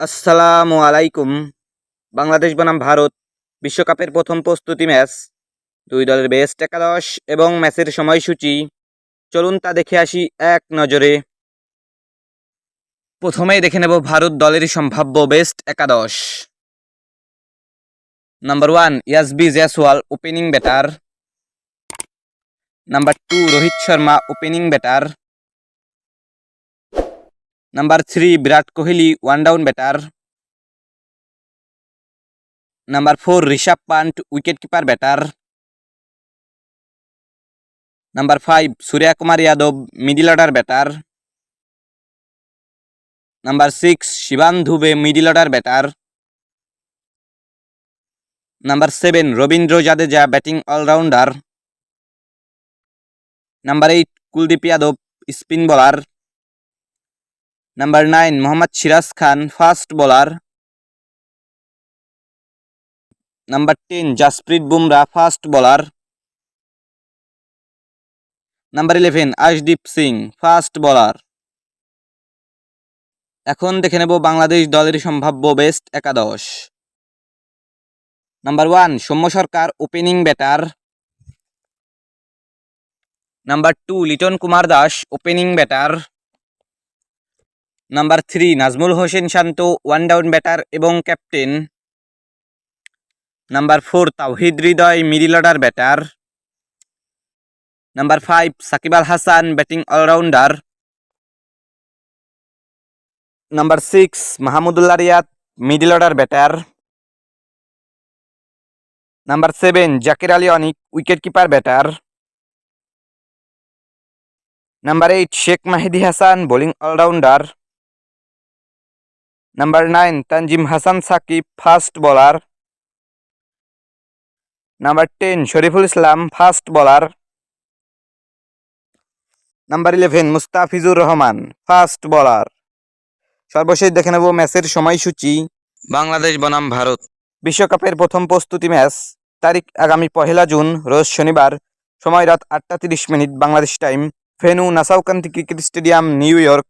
আসসালামু আলাইকুম। বাংলাদেশ বনাম ভারত বিশ্বকাপের প্রথম প্রস্তুতি ম্যাচ। দুই দলের বেস্ট একাদশ এবং ম্যাচের সময়সূচি। চলুন তা দেখে আসি এক নজরে। প্রথমেই দেখে নেব ভারত দলের সম্ভাব্য বেস্ট একাদশ। Number one Yashasvi Jaiswal opening batter number two Rohit Sharma opening batter number three Virat Kohli one down batter number four Rishabh Pant wicket keeper batter number five Surya Kumar Yadav middle order batter number six Shivam Dube middle order batter number seven Ravindra Jadeja batting allrounder number eight Kuldeep Yadav spin bowler number nine Mohammad Siraj Khan fast bowler number ten Jasprit Bumrah fast bowler number eleven Arshdeep Singh fast bowler এখন দেখে নেব বাংলাদেশ দলের সম্ভাব্য best একাদশ। Number one Soumya Sarkar opening batter number two Liton Kumar Das opening batter number three Najmul Hossain Shanto one down batter এবং captain number four Towhid Hridoy middle order batter number five Shakib Al Hasan batting allrounder number six Mahmudullah Riyad middle order batter number seven Jaker Ali Anik wicket keeper batter number eight Sheikh Mahedi Hasan bowling allrounder number nine Tanzim Hasan Sakib fast bowler number ten Shoriful Islam fast bowler number eleven Mustafizur Rahman fast bowler সর্বশেষ দেখে নেব ম্যাচের সময়সূচি। বাংলাদেশ বনাম ভারত। বিশ্বকাপের প্রথম প্রস্তুতি match তারিখ আগামী পহেলা জুন রোজ শনিবার সময় রাত আটটা তিরিশ minute Bangladesh time venue Nassau County cricket stadium New York.